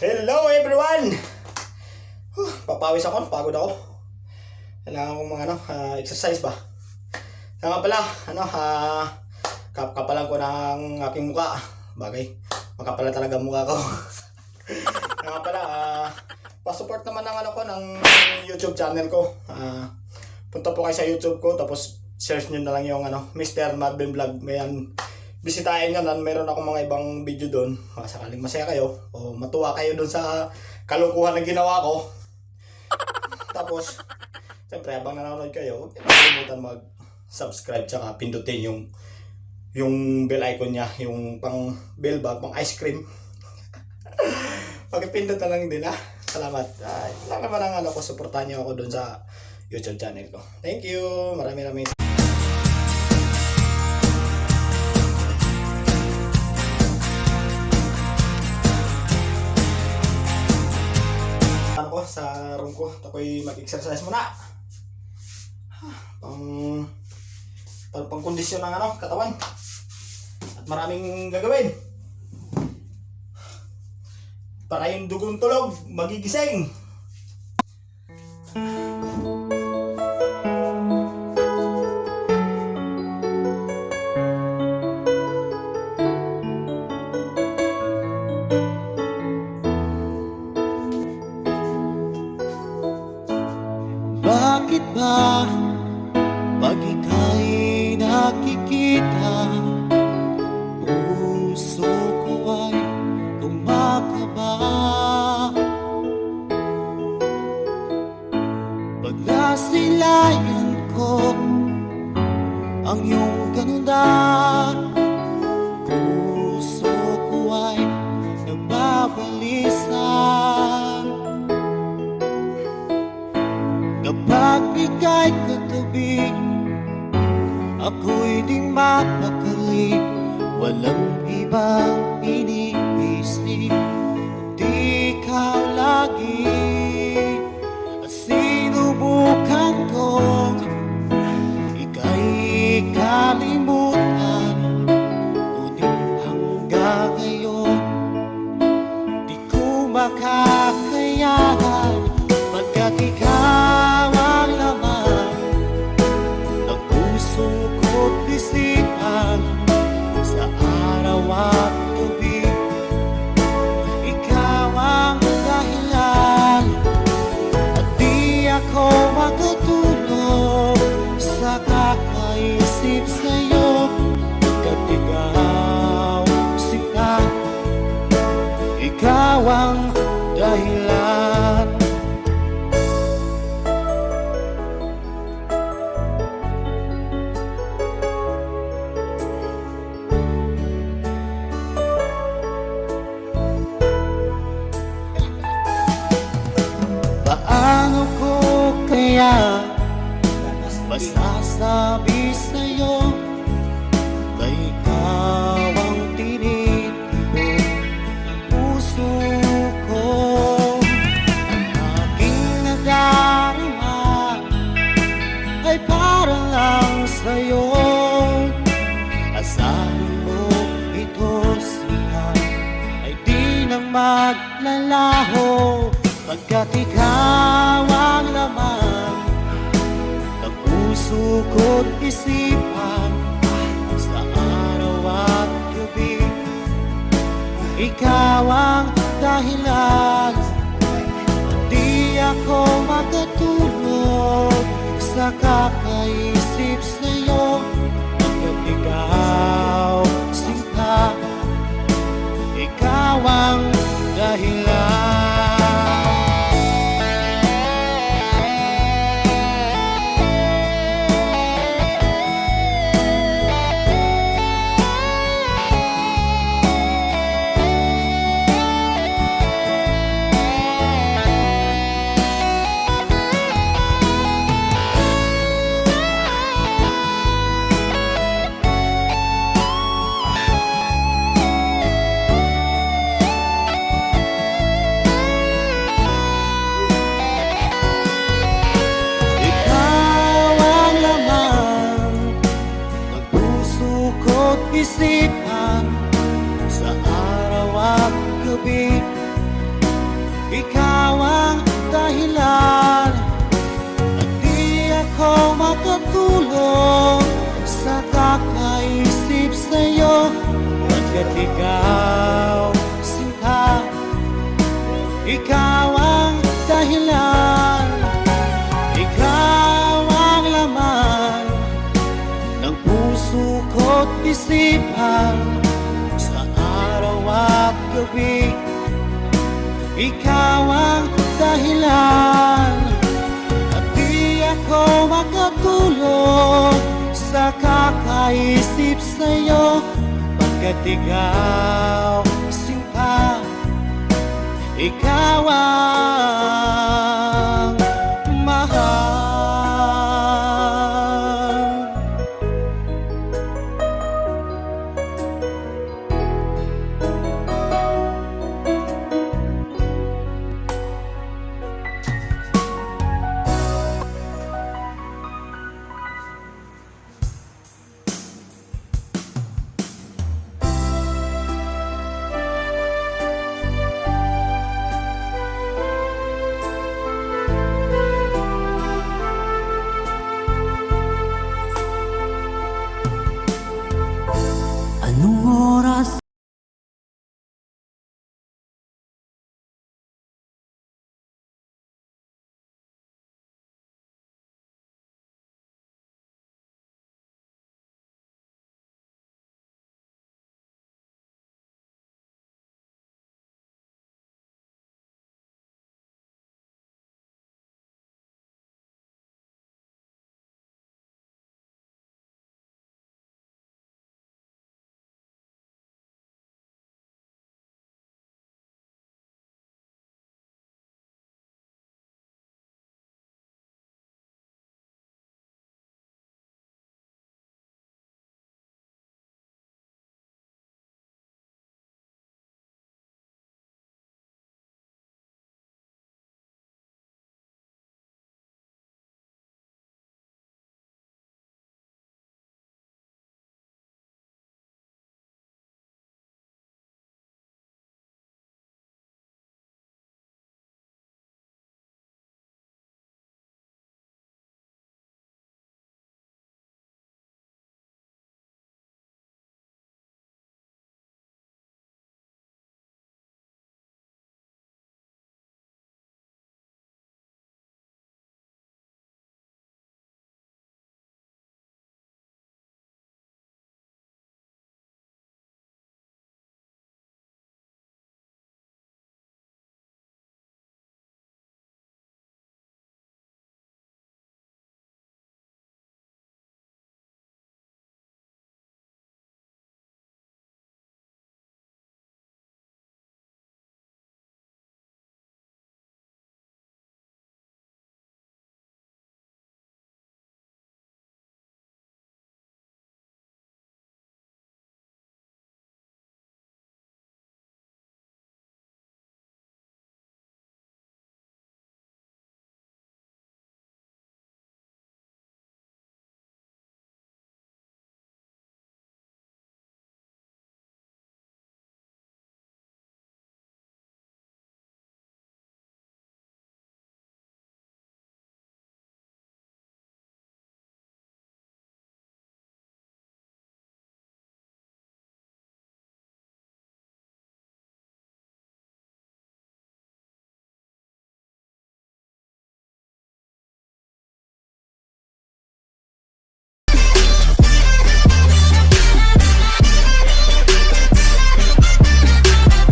Hello everyone! Huh, papawis ako, pagod ako. Kailangan kong mga ano, ah, exercise ba? Kaya pala, ano, uh, kapalan ko ng aking muka. Bagay, makapala talaga ang mukha ko. Kaya pala, ah, pasupport naman ng ano ko, ng YouTube channel ko. Ah, punta po kayo sa YouTube ko, tapos search nyo na lang yung ano, Mr. Marvin Vlog. Mayan, bisitahin nyo nan meron ako mga ibang video doon. Baka sakaling masaya kayo o matuwa kayo doon sa kalukuhan na ginawa ko. Tapos siyempre habang nanonood kayo huwag kalimutan mag subscribe tsaka pindutin yung yung bell icon niya yung pang bell ba pang ice cream. Pagpindot na lang din ha salamat. Uh, lang naman ang ano ko suportahan niyo ako doon sa YouTube channel ko. Thank you. Marami maraming sa room ko. Ako'y mag-exercise muna. Pang pang, pang kondisyon ng ano, katawan. At maraming gagawin. Para yung dugong tulog, magigising. Bakit kumakaba Pag nasilayan ko ang iyong ganda Puso ko ay nagbabalisan Kapag ika'y katabi Ako'y di mapakali Walang ibang masasabi sa'yo na ikaw ang tinitibok ng puso ko. Ang aking nadarama ay para lang sa'yo. Asahan mo ito siya ay di na maglalaho. Pagkat ikaw ang laman puso isipan sa araw at gabi. Ikaw ang dahilan. Di ako makatulog sa kakaisip sa'yo. Hanggang ikaw sinta. Ikaw ang dahilan puso't isipan Sa araw at gabi. Ikaw ang dahilan At di ako makatulog Sa kakaisip sa'yo. Pagkat ikaw, sinta Ikaw Sa araw at gabi. Ikaw ang dahilan At di ako makatulog Sa kakaisip sa'yo. Pagkat ikaw, sinta Ikaw ang